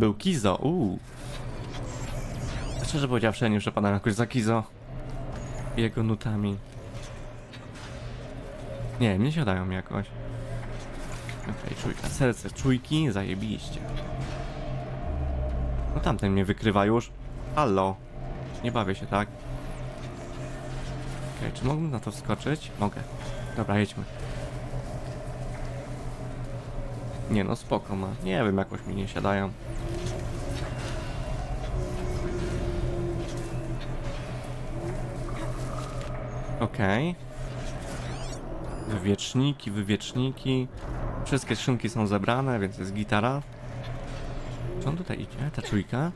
Był Kizo, uuu. Szczerze powiedziawszy, nie przepadam jakoś za Kizo. Jego nutami. Nie, mnie siadają jakoś. Okej, czujka, serce, czujki, zajebiście. No tamten mnie wykrywa już. Hallo. Nie bawię się, tak? Okej, czy mógłbym na to wskoczyć? Mogę. Dobra, jedźmy. Nie no, spoko ma. Nie wiem, jakoś mi nie siadają. Okej. Wywieczniki, wywieczniki. Wszystkie skrzynki są zebrane, więc jest gitara. Czy on tutaj idzie? Ta czujka?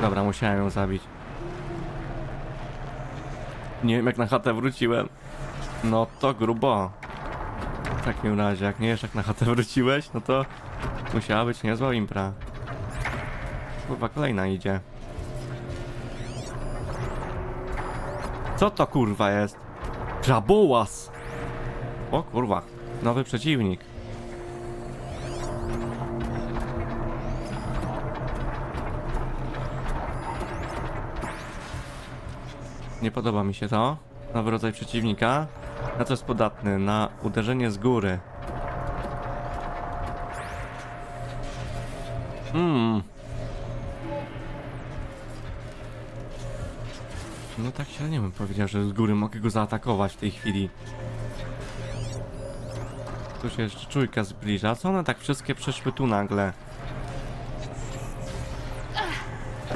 Dobra, musiałem ją zabić. Nie wiem jak na chatę wróciłem. No to grubo. W takim razie, jak nie wiesz jak na chatę wróciłeś, no to musiała być niezła impra. Kurwa, kolejna idzie. Co to kurwa jest? Krabołas! O kurwa, nowy przeciwnik. Nie podoba mi się to. Nowy rodzaj przeciwnika. Na co jest podatny? Na uderzenie z góry. Hmm. No tak się nie bym powiedział, że z góry mogę go zaatakować w tej chwili. Tu się jeszcze czujka zbliża. Co one tak wszystkie przeszły tu nagle?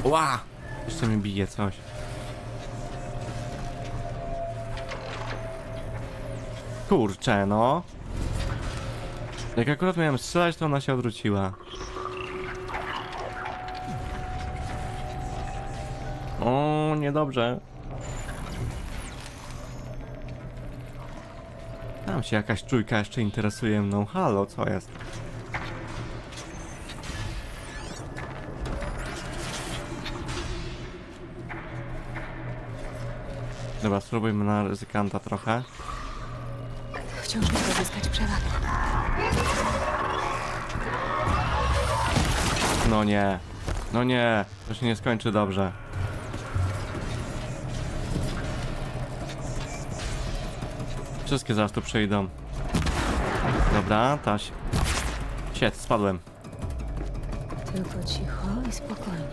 Ła! Jeszcze mi bije coś. Kurczę, no. Jak akurat miałem strzelać, to ona się odwróciła. O, niedobrze. Tam się jakaś czujka jeszcze interesuje mną. Halo, co jest? Dobra, spróbujmy na ryzykanta trochę. Wciąż muszę zyskać przewagę. No nie. No nie. To się nie skończy dobrze. Wszystkie zaraz tu przejdą. Dobra, taś. Sied, spadłem. Tylko cicho i spokojnie.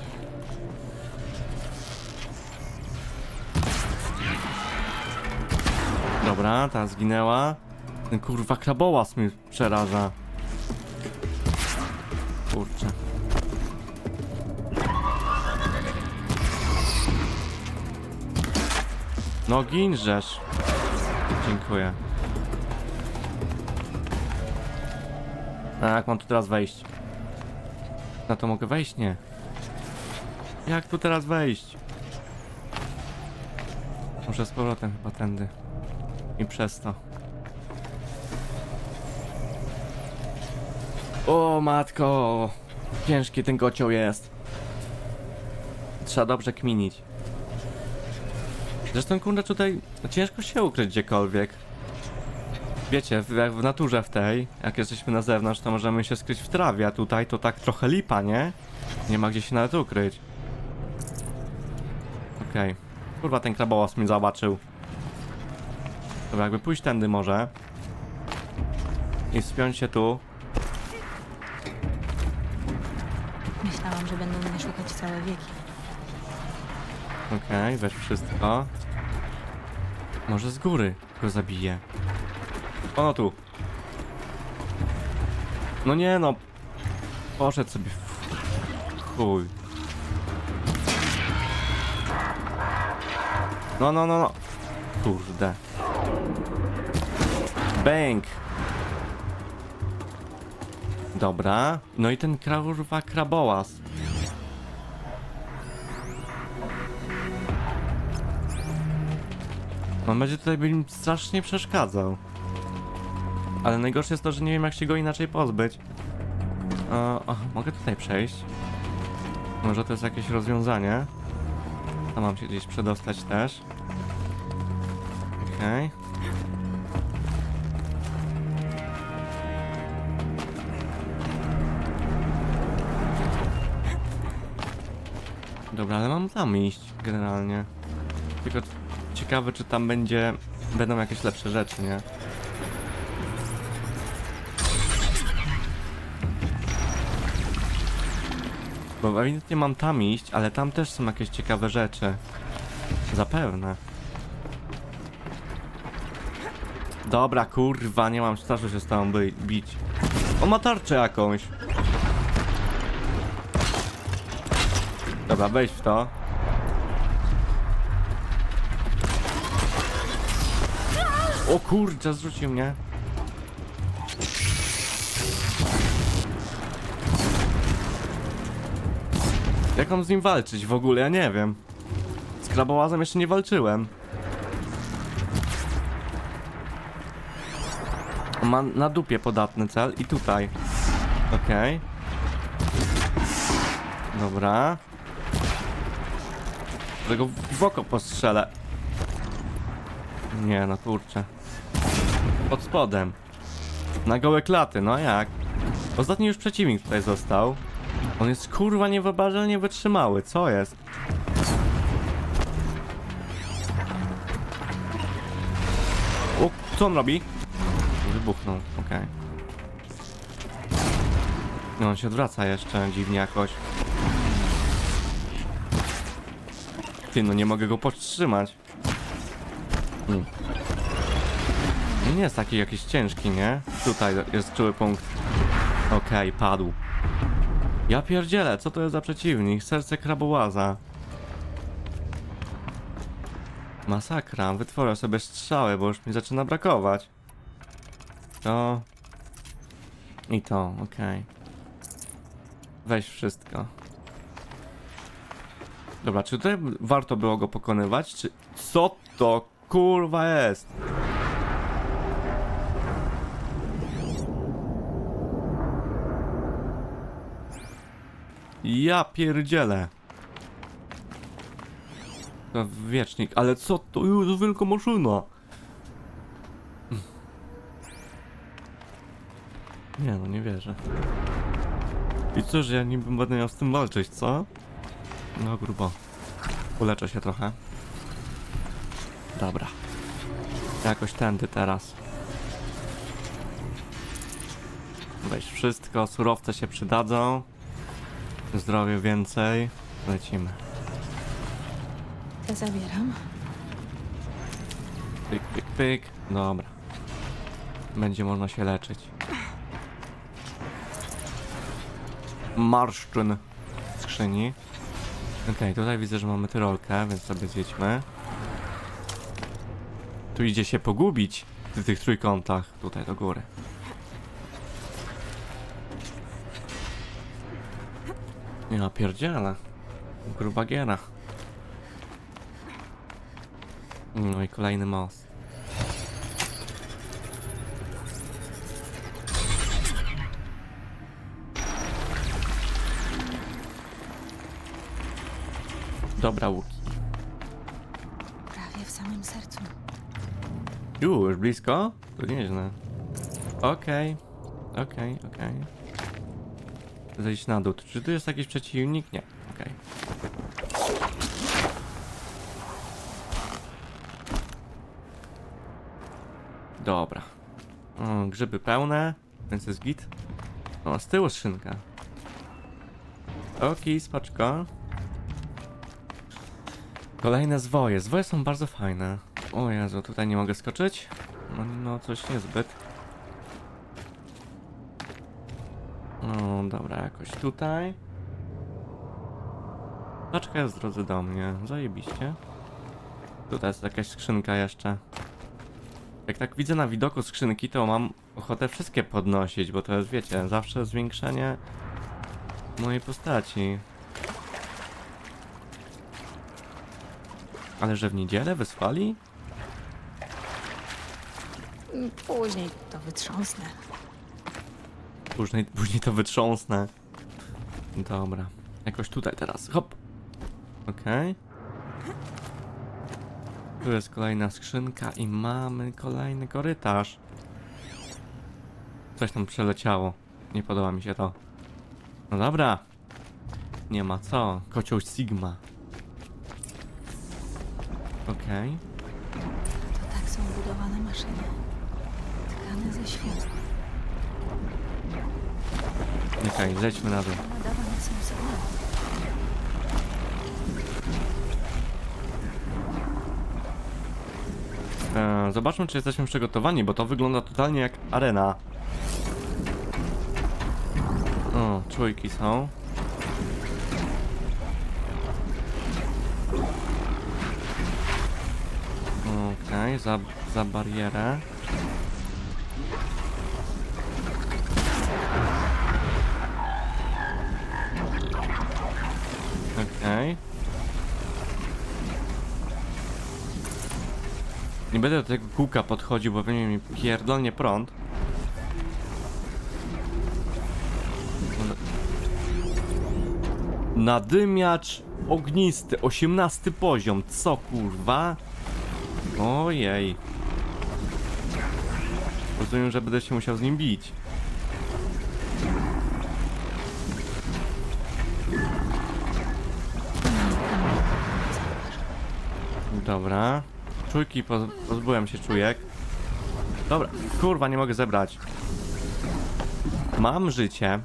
Dobra, ta zginęła. Ten kurwa krabołas mnie przeraża. Kurczę. No ginżesz. Dziękuję. A jak mam tu teraz wejść? Na to mogę wejść? Nie. Jak tu teraz wejść? Muszę z powrotem chyba tędy. I przez to. O matko! Ciężki ten kocioł jest. Trzeba dobrze kminić. Zresztą kurde tutaj ciężko się ukryć gdziekolwiek. Wiecie, jak w naturze w tej, jak jesteśmy na zewnątrz, to możemy się skryć w trawie, a tutaj to tak trochę lipa, nie? Nie ma gdzie się nawet ukryć. Okej. Kurwa, ten krabołas mnie zobaczył. Dobra, jakby pójść tędy może. I wspiąć się tu. Że będą mnie szukać całe wieki. Okej, weź wszystko. Może z góry go zabije. Ono tu. No nie no. Poszedł sobie w chuj. No, no, no, no. Kurde. Bęk. Dobra. No i ten kurwa krabołas. On będzie tutaj mi strasznie przeszkadzał. Ale najgorsze jest to, że nie wiem jak się go inaczej pozbyć. O, o, mogę tutaj przejść? Może to jest jakieś rozwiązanie? Tam mam się gdzieś przedostać też. Okej. Okay. Dobra, ale mam tam iść generalnie. Tylko ciekawe, czy tam będzie... Będą jakieś lepsze rzeczy, nie? Bo ewidentnie mam tam iść, ale tam też są jakieś ciekawe rzeczy. Zapewne. Dobra, kurwa, nie mam strachu się z tobą by bić. On ma tarczę jakąś. Dobra, wejdź w to. O kurczę, zrzucił mnie. Jak mam z nim walczyć w ogóle? Ja nie wiem. Z krabołazem jeszcze nie walczyłem. Ma na dupie podatny cel i tutaj. Okej. Dobra. Tego w oko postrzelę. Nie, no kurczę. Pod spodem. Na gołe klaty, no jak? Ostatni już przeciwnik tutaj został. On jest kurwa niewyobrażalnie wytrzymały, co jest? O, co on robi? Wybuchnął, okej. No on się odwraca jeszcze dziwnie jakoś. Ty, no nie mogę go powstrzymać. Hmm. Nie jest taki jakiś ciężki, nie? Tutaj jest czuły punkt. Okej, padł. Ja pierdzielę, co to jest za przeciwnik? Serce krabołaza. Masakra, wytworzę sobie strzały, bo już mi zaczyna brakować. To... I to, okej. Weź wszystko. Dobra, czy tutaj warto było go pokonywać, czy... Co to kurwa jest? Ja pierdzielę. To wiecznik, ale co to jest wielka maszyna? Nie no, nie wierzę. I cóż, ja niby będę miał z tym walczyć, co? No grubo. Uleczę się trochę. Dobra. Jakoś tędy teraz. Weź wszystko, surowce się przydadzą. Zdrowie więcej. Lecimy. Zabieram. Pyk, pyk, pyk. Dobra. Będzie można się leczyć. Marszczyn w skrzyni. Okej, tutaj widzę, że mamy tyrolkę, więc sobie zjedźmy. Tu idzie się pogubić w tych trójkątach. Tutaj do góry. Ja pierdzielę. Gruba giera. No i kolejny most. Dobra, Łuki. Prawie w samym sercu. Już blisko? To nieźle. Okej, okej, okej. Zejść na dół. Czy tu jest jakiś przeciwnik? Nie. Okej. Dobra. O, grzyby pełne, więc jest git. O, z tyłu skrzynka. Oki, spaczko. Kolejne zwoje. Zwoje są bardzo fajne. O Jezu, tutaj nie mogę skoczyć? No, no coś niezbyt. Dobra, jakoś tutaj. Paczka jest w drodze do mnie, zajebiście. Tutaj jest jakaś skrzynka jeszcze. Jak tak widzę na widoku skrzynki, to mam ochotę wszystkie podnosić, bo to jest, wiecie, zawsze zwiększenie mojej postaci. Ale że w niedzielę wysłali? Później to wytrząsnę. Później, później to wytrząsnę. Dobra. Jakoś tutaj teraz. Hop. Okej. Tu jest kolejna skrzynka i mamy kolejny korytarz. Coś tam przeleciało. Nie podoba mi się to. No dobra. Nie ma co. Kocioł Sigma. Okej. To tak są budowane maszyny. Tkane ze światła. Okej, zejdźmy na dół. E, zobaczmy, czy jesteśmy przygotowani, bo to wygląda totalnie jak arena. O, czujki są. Okej, za, za barierę. Okej. Nie będę do tego kółka podchodził, bo pewnie mi pierdolnie prąd. Nadymiacz ognisty, 18 poziom, co kurwa? Ojej. Rozumiem, że będę się musiał z nim bić. Dobra. Czujki, poz pozbyłem się czujek. Dobra, kurwa, nie mogę zebrać. Mam życie.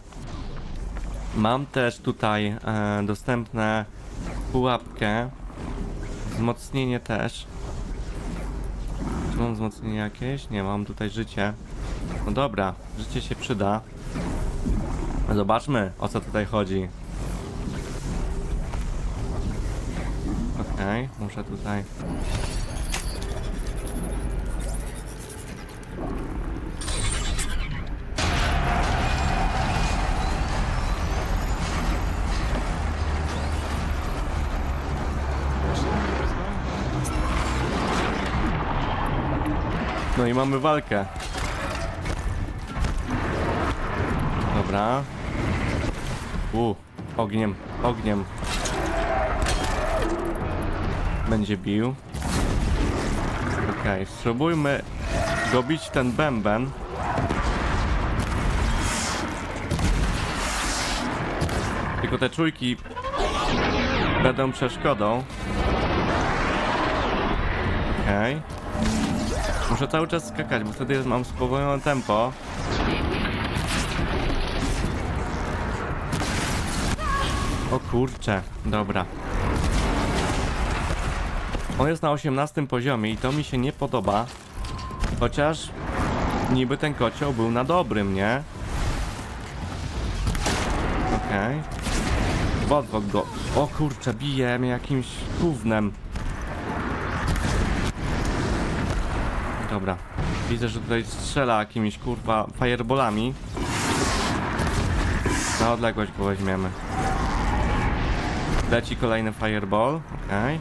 Mam też tutaj e, dostępne pułapkę. Wzmocnienie też. Czy mam wzmocnienie jakieś? Nie, mam tutaj życie. No dobra, życie się przyda. Zobaczmy, o co tutaj chodzi. Okej, muszę tutaj No i mamy walkę. Dobra. U, ogniem, ogniem. Będzie bił. Okej, spróbujmy dobić ten bęben. Tylko te czujki będą przeszkodą. Okej. Muszę cały czas skakać, bo wtedy mam spowolnione tempo. O kurcze, dobra. On jest na 18 poziomie i to mi się nie podoba. Chociaż niby ten kocioł był na dobrym, nie? Okej. Okay. go. O kurcze, bije mnie jakimś gównem. Dobra. Widzę, że tutaj strzela jakimiś kurwa fireballami. Na odległość go weźmiemy. Leci kolejny fireball. Okej.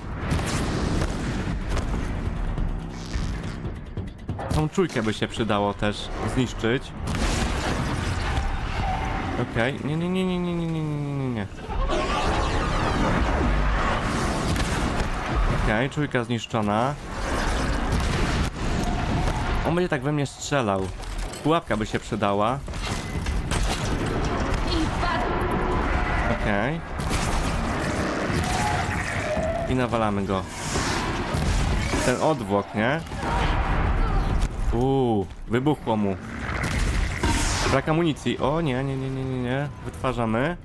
Tą czujkę by się przydało też zniszczyć. Okej. Nie, nie, nie, nie, nie, nie, nie, nie, nie, nie. Okej, czujka zniszczona. On będzie tak we mnie strzelał. Pułapka by się przydała. Okej. I nawalamy go. Ten odwłok, nie? Uuu, wybuchło mu. Brak amunicji. O nie, nie, nie, nie, nie, nie. Wytwarzamy.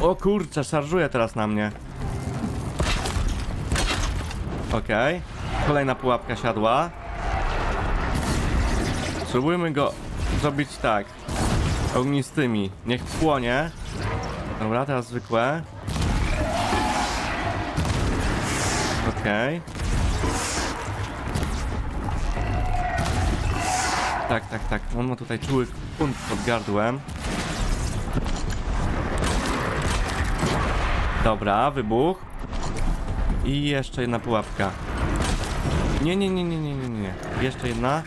O kurczę, szarżuje teraz na mnie. Okej. Kolejna pułapka siadła. Spróbujmy go zrobić tak. Ognistymi. Niech płonie. Dobra, teraz zwykłe. Okej. Tak, tak, tak. On ma tutaj czuły punt pod gardłem. Dobra, wybuch. I jeszcze jedna pułapka. Nie, nie, nie, nie, nie, nie, nie. Jeszcze jedna.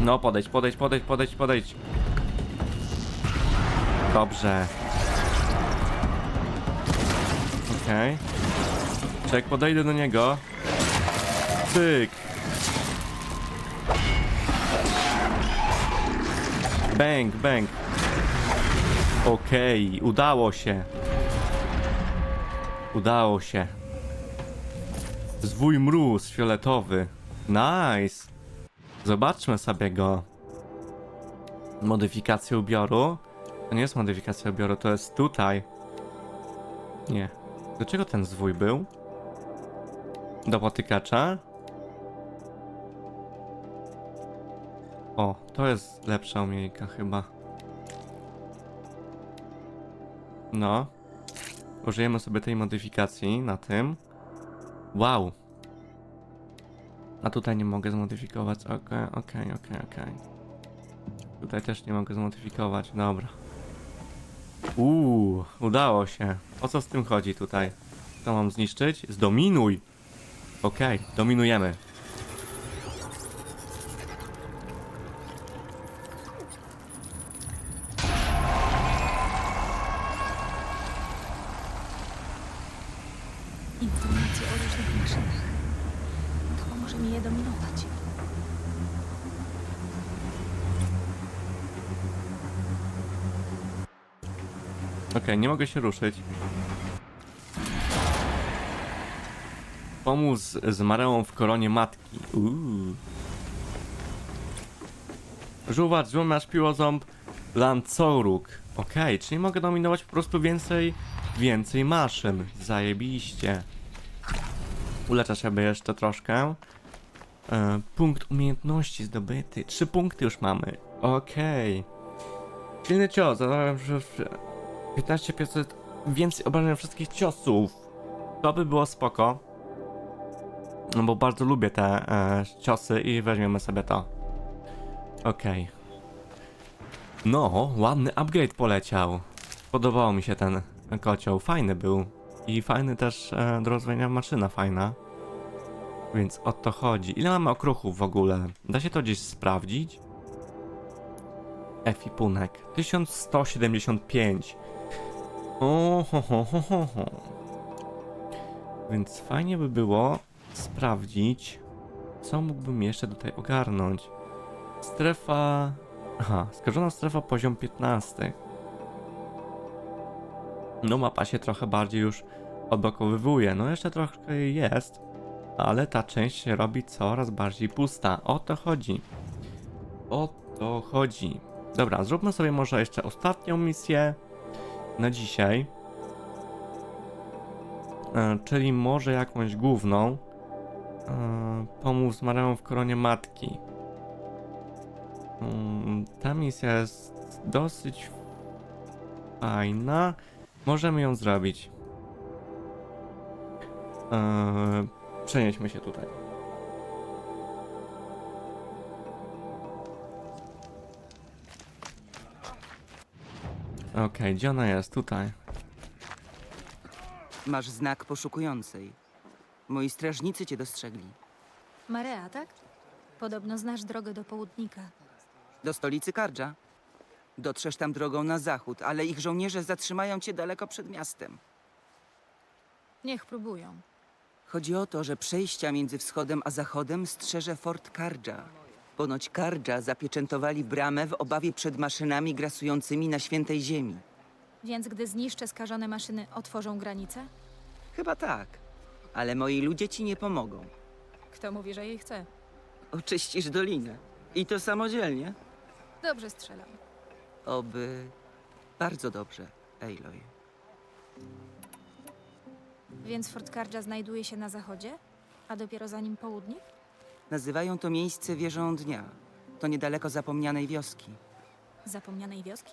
No, podejdź, podejdź, podejdź, podejdź, podejdź. Dobrze. Okej. Okay. jak podejdę do niego. Tyk. Bang, bang. Okej, udało się. Udało się. Zwój mróz fioletowy. Nice. Zobaczmy sobie go. Modyfikację ubioru. To nie jest modyfikacja ubioru, to jest tutaj. Nie. Do czego ten zwój był? Do potykacza? O, to jest lepsza umiejka chyba. No. Użyjemy sobie tej modyfikacji na tym. Wow. A tutaj nie mogę zmodyfikować. Okej, okej, okej, okej. Tutaj też nie mogę zmodyfikować. Dobra. Uuu, udało się. O co z tym chodzi tutaj? Co mam zniszczyć? Zdominuj! Okej, dominujemy. Mogę się ruszyć. Pomóc z Mareą w koronie matki. Uuu. Żuwacz, złomasz piłoząb, lancoruk. Okej, czyli mogę dominować po prostu więcej, więcej maszyn. Zajebiście. Uleczę sobie jeszcze troszkę. E, punkt umiejętności zdobyty. Trzy punkty już mamy. Okej. Silny cios. Zadałem, że... 15% więcej obrażeń wszystkich ciosów. To by było spoko. No bo bardzo lubię te e, ciosy i weźmiemy sobie to. Okej. No, ładny upgrade poleciał. Podobał mi się ten kocioł. Fajny był. I fajny też e, do rozwijania maszyna fajna. Więc o to chodzi. Ile mamy okruchów w ogóle? Da się to gdzieś sprawdzić? Efipunek 1175. O, ho, ho, ho, ho, ho. Więc fajnie by było sprawdzić, co mógłbym jeszcze tutaj ogarnąć. Strefa. Aha, skażona strefa poziom 15. No, mapa się trochę bardziej już odblokowywuje. No, jeszcze jej jest, ale ta część się robi coraz bardziej pusta. O to chodzi. O to chodzi. Dobra, zróbmy sobie może jeszcze ostatnią misję na dzisiaj. E, czyli może jakąś główną. E, pomóc Mareą w koronie matki. Mm, ta misja jest dosyć fajna. Możemy ją zrobić. E, przenieśmy się tutaj. Okej, gdzie ona jest? Tutaj. Masz znak poszukującej. Moi strażnicy cię dostrzegli. Marea, tak? Podobno znasz drogę do południka. Do stolicy Kardża. Dotrzesz tam drogą na zachód, ale ich żołnierze zatrzymają cię daleko przed miastem. Niech próbują. Chodzi o to, że przejścia między wschodem a zachodem strzeże Fort Kardża. Ponoć Kardża zapieczętowali bramę w obawie przed maszynami grasującymi na świętej ziemi. Więc gdy zniszczę skażone maszyny, otworzą granicę? Chyba tak. Ale moi ludzie ci nie pomogą. Kto mówi, że jej chce? Oczyścisz dolinę. I to samodzielnie. Dobrze strzelam. Oby... Bardzo dobrze, Aloy. Więc Fort Kardża znajduje się na zachodzie? A dopiero za nim południk? Nazywają to miejsce wieżą dnia. To niedaleko zapomnianej wioski. Zapomnianej wioski?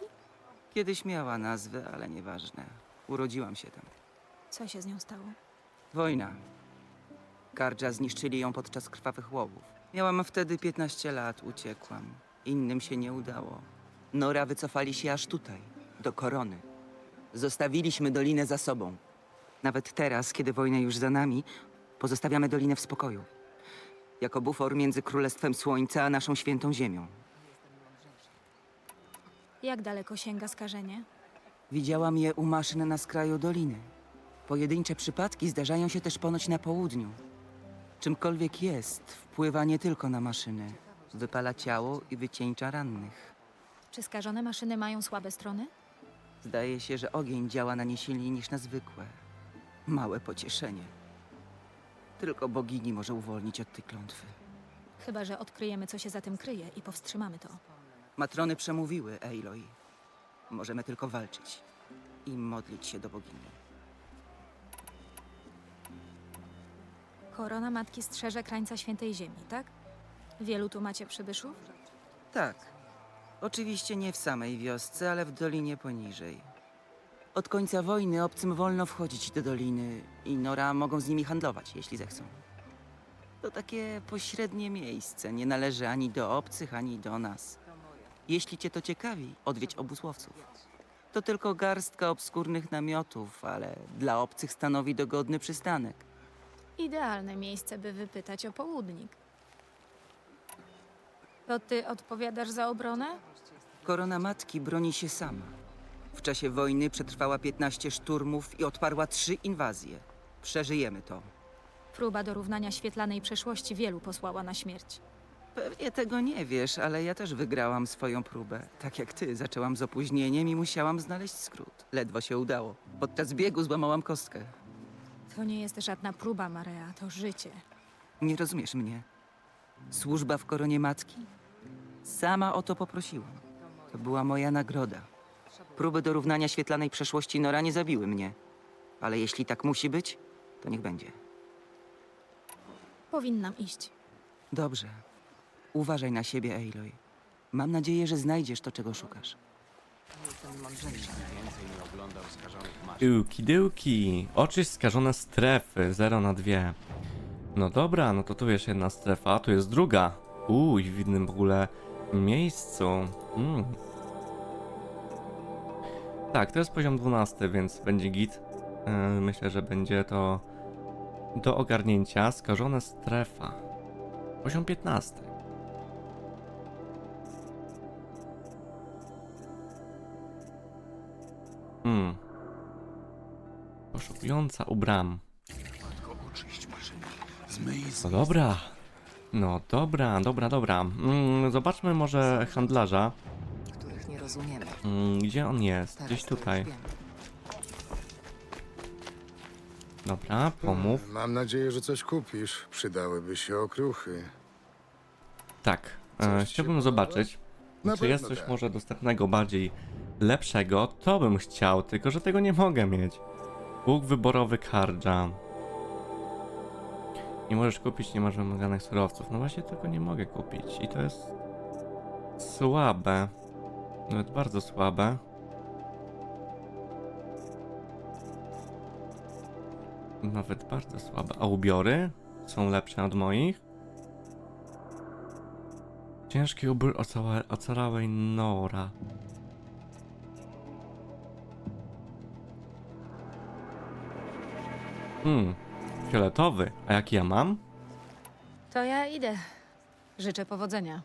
Kiedyś miała nazwę, ale nieważne. Urodziłam się tam. Co się z nią stało? Wojna. Kardża zniszczyli ją podczas krwawych łowów. Miałam wtedy 15 lat, uciekłam. Innym się nie udało. Nora wycofali się aż tutaj, do korony. Zostawiliśmy dolinę za sobą. Nawet teraz, kiedy wojna już za nami, pozostawiamy dolinę w spokoju. Jako bufor między Królestwem Słońca a naszą świętą ziemią. Jak daleko sięga skażenie? Widziałam je u maszyn na skraju doliny. Pojedyncze przypadki zdarzają się też ponoć na południu. Czymkolwiek jest, wpływa nie tylko na maszyny. Wypala ciało i wycieńcza rannych. Czy skażone maszyny mają słabe strony? Zdaje się, że ogień działa na nie silniej niż na zwykłe. Małe pocieszenie. Tylko bogini może uwolnić od tej klątwy. Chyba, że odkryjemy, co się za tym kryje i powstrzymamy to. Matrony przemówiły, Aloy. Możemy tylko walczyć i modlić się do bogini. Korona Matki strzeże krańca Świętej Ziemi, tak? Wielu tu macie przybyszów? Tak. Oczywiście nie w samej wiosce, ale w dolinie poniżej. Od końca wojny obcym wolno wchodzić do doliny i Nora mogą z nimi handlować, jeśli zechcą. To takie pośrednie miejsce, nie należy ani do obcych, ani do nas. Jeśli cię to ciekawi, odwiedź obóz łowców. To tylko garstka obskurnych namiotów, ale dla obcych stanowi dogodny przystanek. Idealne miejsce, by wypytać o południk. To ty odpowiadasz za obronę? Korona Matki broni się sama. W czasie wojny przetrwała 15 szturmów i odparła trzy inwazje. Przeżyjemy to. Próba dorównania świetlanej przeszłości wielu posłała na śmierć. Pewnie tego nie wiesz, ale ja też wygrałam swoją próbę. Tak jak ty, zaczęłam z opóźnieniem i musiałam znaleźć skrót. Ledwo się udało. Podczas biegu złamałam kostkę. To nie jest żadna próba, Marea, to życie. Nie rozumiesz mnie. Służba w koronie matki? Sama o to poprosiłam. To była moja nagroda. Próby dorównania świetlanej przeszłości Nora nie zabiły mnie. Ale jeśli tak musi być, to niech będzie. Powinnam iść. Dobrze. Uważaj na siebie, Aloy. Mam nadzieję, że znajdziesz to, czego szukasz. Tyłki, dyłki. Oczy skażone strefy, 0 na 2. No dobra, no to tu jest jedna strefa, a tu jest druga. Uj, w innym w ogóle miejscu. Mm. Tak, to jest poziom 12, więc będzie git. Yy, myślę, że będzie to do ogarnięcia. Skażona strefa. Poziom 15. Hmm. Poszukująca u bram. No dobra. No dobra, dobra, dobra. Mm, zobaczmy może handlarza. Rozumiemy. Mm, gdzie on jest? Teraz Gdzieś to już tutaj. wiemy. Dobra, pomów. Mam nadzieję, że coś kupisz. Przydałyby się okruchy. Tak. E, Coś chciałbym zobaczyć, Na czy jest pewno coś tak. może dostępnego bardziej lepszego. To bym chciał, tylko że tego nie mogę mieć. Łuk wyborowy Kardża. Nie możesz kupić, nie masz wymaganych surowców. No właśnie tego nie mogę kupić i to jest słabe. Nawet bardzo słabe. Nawet bardzo słabe. A ubiory są lepsze od moich? Ciężki ubiór ocała, ocalałej Nora. Hmm, fioletowy. A jaki ja mam? To ja idę. Życzę powodzenia.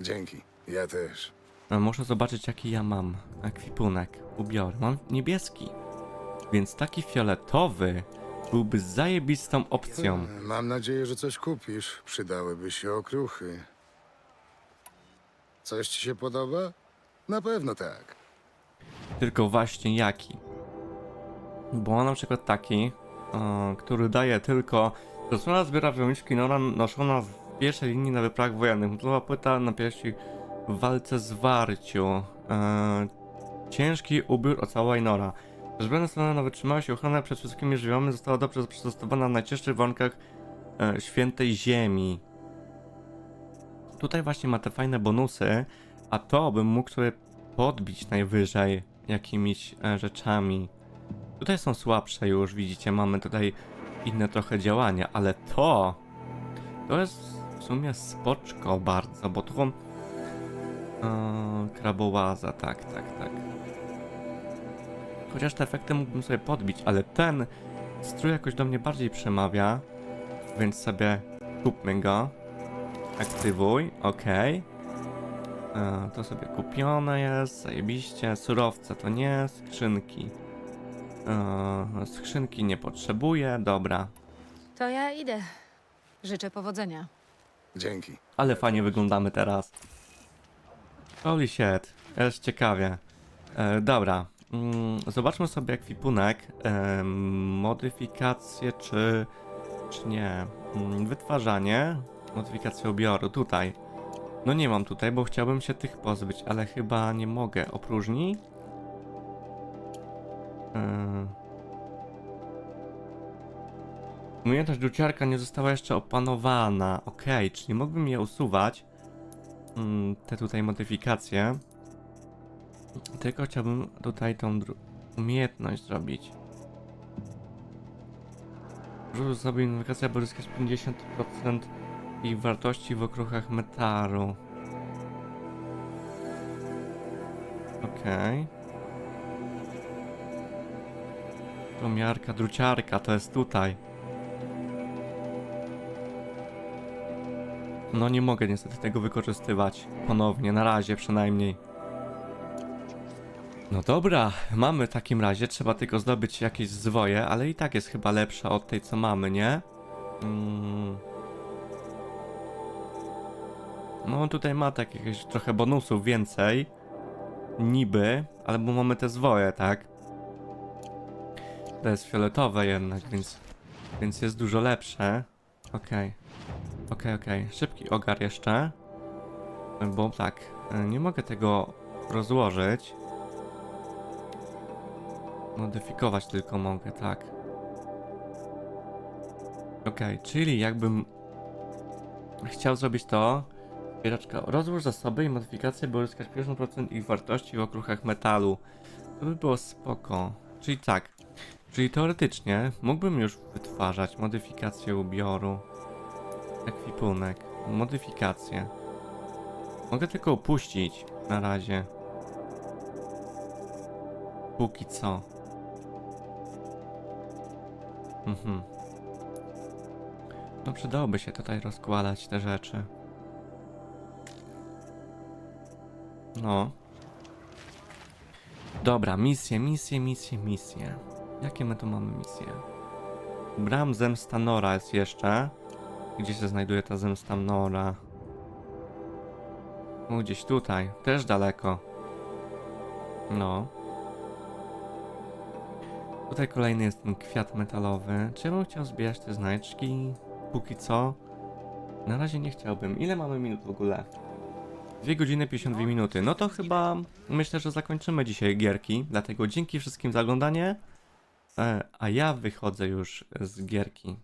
Dzięki. Ja też. No, muszę zobaczyć jaki ja mam ekwipunek, ubiory. Mam niebieski. Więc taki fioletowy byłby zajebistą opcją. Mam nadzieję, że coś kupisz. Przydałyby się okruchy. Coś ci się podoba? Na pewno tak. Tylko właśnie jaki? Bo mam na przykład taki, e, który daje tylko Zasłona zbiera wyłączki Nora noszona w pierwszej linii na wyprawach wojennych. Motowa płyta na piersi w walce zwarciu. E, ciężki ubiór ocałej Nora. Zbrojna strona na wytrzymałość i ochronę przed wszystkimi żywiołami została dobrze przystosowana w najcięższych warunkach e, świętej ziemi. Tutaj właśnie ma te fajne bonusy, a to bym mógł sobie podbić najwyżej jakimiś e, rzeczami. Tutaj są słabsze już, widzicie, mamy tutaj inne trochę działania, ale to to jest w sumie spoczko bardzo, bo tu krabołaza, tak, tak, tak. Chociaż te efekty mógłbym sobie podbić, ale ten strój jakoś do mnie bardziej przemawia, więc sobie kupmy go. Aktywuj, ok. E, to sobie kupione jest, zajebiście. Surowce to nie, skrzynki. E, skrzynki nie potrzebuję, dobra. To ja idę. Życzę powodzenia. Dzięki. Ale fajnie wyglądamy teraz. Holy shit. Jest ciekawie. E, dobra. Mm, zobaczmy sobie ekwipunek. E, modyfikacje czy, czy nie. Mm, wytwarzanie. Modyfikacje ubioru. Tutaj. No nie mam tutaj, bo chciałbym się tych pozbyć, ale chyba nie mogę. Opróżni? E, Umiejętność druciarka nie została jeszcze opanowana. Okej, czyli mógłbym je usuwać. Mm, te tutaj modyfikacje. Tylko chciałbym tutaj tą umiejętność zrobić. Rzuć sobie modyfikacja, aby uzyskać 50% ich wartości w okruchach metalu. Okej. Pomiarka, druciarka, to jest tutaj. No nie mogę niestety tego wykorzystywać ponownie, na razie przynajmniej. No dobra, mamy w takim razie, trzeba tylko zdobyć jakieś zwoje, ale i tak jest chyba lepsza od tej co mamy, nie? Mm. No tutaj ma tak jakieś trochę bonusów więcej. Niby, ale bo mamy te zwoje, tak? To jest fioletowe jednak, więc, więc jest dużo lepsze. Okej. Okej, okej. Szybki ogar jeszcze. Bo tak, e, nie mogę tego rozłożyć. Modyfikować tylko mogę, tak. Okej, czyli jakbym chciał zrobić to. Zbieraczka, rozłóż zasoby i modyfikacje, by uzyskać 50% ich wartości w okruchach metalu. To by było spoko. Czyli tak. Czyli teoretycznie mógłbym już wytwarzać modyfikację ubioru. Ekwipunek, modyfikacje. Mogę tylko opuścić na razie. Póki co. Mhm. No przydałoby się tutaj rozkładać te rzeczy. No. Dobra, misje, misje, misje, misje. Jakie my tu mamy misje? Bram zemsta Nora jest jeszcze. Gdzie się znajduje ta zemsta Nora? O, gdzieś tutaj. Też daleko. No. Tutaj kolejny jest ten kwiat metalowy. Czy ja bym chciał zbierać te znajdźki? Póki co. Na razie nie chciałbym. Ile mamy minut w ogóle? 2 godziny 52 minuty. No to chyba myślę, że zakończymy dzisiaj gierki. Dlatego dzięki wszystkim za oglądanie. E, a ja wychodzę już z gierki.